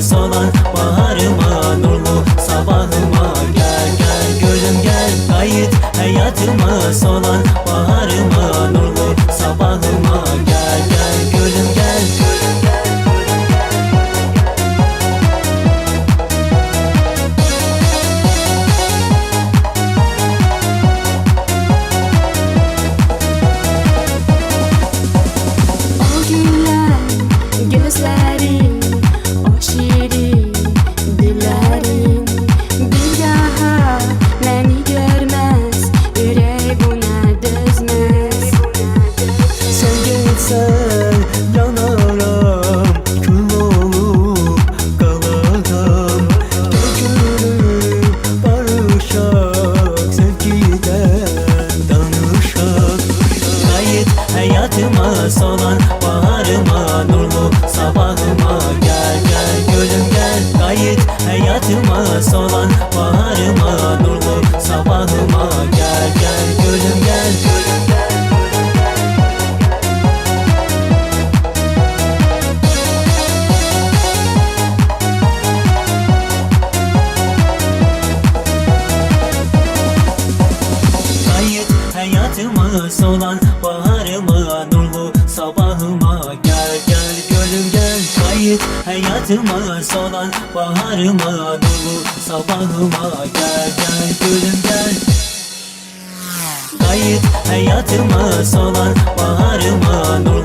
solan baharıma Nurlu sabahıma. Gel gel gülüm gel. Kayıt hayatıma solan baharıma hayatıma solan Baharıma nurlu sabahıma Gel gel gülüm gel. Kayıt hayatıma solan Baharıma nurlu sabahıma Gel gel gülüm gel hayatıma solan baharıma nurlu sabahıma. Gel gel gülüm gel Kayıt hayatıma solan baharıma nurlu sabahıma. Gel gel gülüm gel. Kayıt hayatıma solan baharıma nurlu